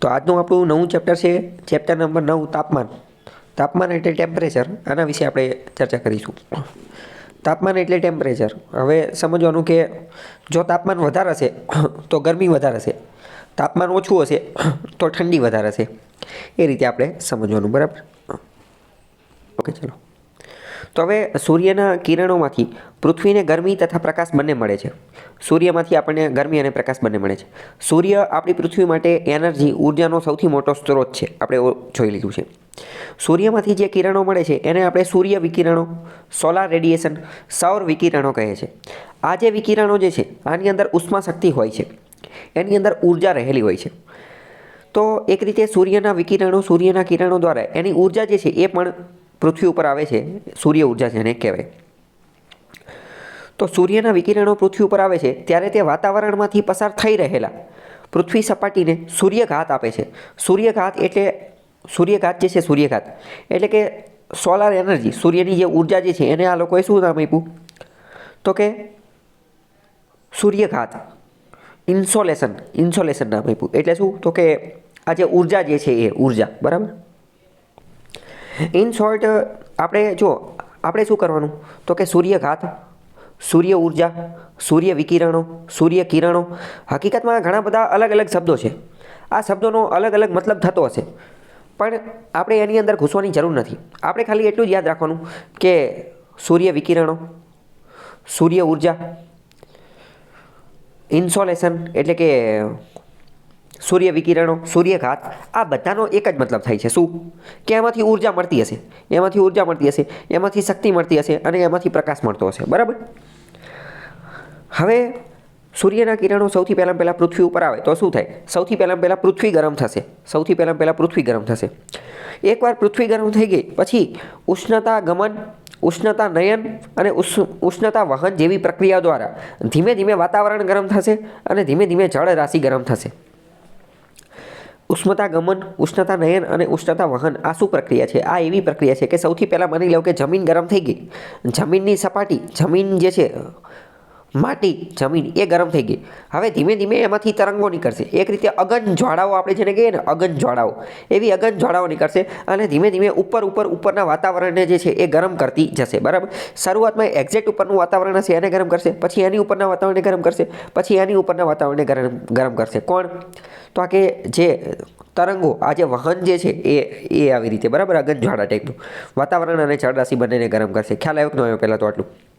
તો આજનું આપણું નવું ચેપ્ટર છે ચેપ્ટર નંબર નવ, તાપમાન. તાપમાન એટલે ટેમ્પરેચર આના વિશે આપણે ચર્ચા કરીશું. તાપમાન એટલે ટેમ્પરેચર હવે સમજવાનું કે જો તાપમાન વધારે હશે, તો ગરમી વધારે હશે. તાપમાન ઓછું હશે, તો ઠંડી વધારે હશે. એ રીતે આપણે સમજવાનું, બરાબર? ઓકે, ચલો. તો હવે સૂર્યના કિરણોમાંથી પૃથ્વીને ગરમી તથા પ્રકાશ બંને મળે છે. સૂર્યમાંથી આપણને ગરમી અને પ્રકાશ બંને મળે છે. સૂર્ય આપણી પૃથ્વી માટે એનર્જી, ઉર્જાનો સૌથી મોટો સ્ત્રોત છે, આપણે જોઈ લીધું છે. સૂર્યમાંથી જે કિરણો મળે છે, એને આપણે સૂર્ય વિકિરણો સોલાર રેડિયેશન સૌર વિકિરણો કહે છે. આ જે વિકિરણો જે છે, આની અંદર ઉષ્મા શક્તિ હોય છે. એની અંદર ઊર્જા રહેલી હોય છે. તો એક રીતે સૂર્યના વિકિરણો, સૂર્યના કિરણો દ્વારા એની ઊર્જા જે છે, એ પણ પૃથ્વી ઉપર આવે છે, સૂર્ય ઊર્જા જેને કહેવાય. તો સૂર્યના વિકિરણો પૃથ્વી ઉપર આવે છે, ત્યારે તે વાતાવરણમાંથી પસાર થઈ રહેલા. પૃથ્વી સપાટીને સૂર્યઘાત આપે છે. સૂર્યઘાત એટલે, સૂર્યઘાત જે છે, સૂર્યઘાત. એટલે કે સોલાર એનર્જી સૂર્યની જે ઊર્જા જે છે, એને આ લોકોએ શું નામ આપ્યું? તો કે સૂર્યઘાત. ઇન્સોલેશન ઇન્સોલેશન નામ આપ્યું. એટલે શું? તો કે આ જે ઊર્જા જે છે, એ ઊર્જા, બરાબર? ઇન શોર્ટ આપણે જો, આપણે શું કરવાનું? તો કે સૂર્યઘાત, સૂર્ય ઊર્જા, સૂર્ય વિકિરણો, સૂર્ય કિરણો, હકીકતમાં ઘણા બધા અલગ અલગ શબ્દો છે. આ શબ્દોનો અલગ અલગ મતલબ થતો હશે. પણ આપણે એની અંદર ઘૂસવાની જરૂર નથી. આપણે ખાલી એટલું જ યાદ રાખવાનું કે સૂર્ય વિકિરણો, સૂર્ય ઊર્જા, ઇન્સોલેશન એટલે કે સૂર્ય વિકિરણો સૂર્યઘાત, આ બધાનો એક જ મતલબ થાય છે. શું? કે એમાંથી ઊર્જા મળતી હશે. એમાંથી ઊર્જા મળતી હશે, એમાંથી શક્તિ મળતી હશે અને એમાંથી પ્રકાશ મળતો હશે. બરાબર? હવે સૂર્યના કિરણો સૌથી પહેલાં પહેલાં પૃથ્વી ઉપર આવે તો શું થાય? સૌથી પહેલાં પહેલાં પૃથ્વી ગરમ થશે. સૌથી પહેલાં પહેલાં પૃથ્વી ગરમ થશે. એકવાર પૃથ્વી ગરમ થઈ ગઈ, પછી ઉષ્ણતા ગમન, ઉષ્ણતા નયન અને ઉષ્- ઉષ્ણતા વહન જેવી પ્રક્રિયા દ્વારા ધીમે ધીમે વાતાવરણ ગરમ થશે અને ધીમે ધીમે જળ રાશિ ગરમ થશે. ઉષ્ણતા ગમન, ઉષ્ણતા નયન અને ઉષ્ણતા વહન આ શું પ્રક્રિયા છે? આ એવી પ્રક્રિયા છે કે સૌથી પહેલાં માની લો કે જમીન ગરમ થઈ ગઈ. જમીનની સપાટી, જમીન જે છે માટી, જમીન, એ ગરમ થઈ ગઈ. હવે ધીમે ધીમે એમાંથી તરંગો નીકળશે. એક રીતે અગન જ્વાળાઓ આપણે જેને કહીએ ને, અગન જ્વાળાઓ. એવી અગન જ્વાળાઓ નીકળશે અને ધીમે ધીમે ઉપર ઉપર, ઉપરના વાતાવરણને જે છે એ ગરમ કરતી જશે. બરાબર? શરૂઆતમાં એક્ઝેક્ટ ઉપરનું વાતાવરણ હશે, એને ગરમ કરશે. પછી એની ઉપરના વાતાવરણને ગરમ કરશે. પછી એની ઉપરના વાતાવરણને ગરમ ગરમ કરશે. કોણ? તો આ કે જે તરંગો, આ જે વહન જે છે એ એ આવી રીતે. બરાબર? અગન જ્વાળા ટાઈપનું વાતાવરણ અને જળરાશિ બંનેને ગરમ કરશે. ખ્યાલ આવ્યો કે ન આવ્યો પહેલાં તો આટલું?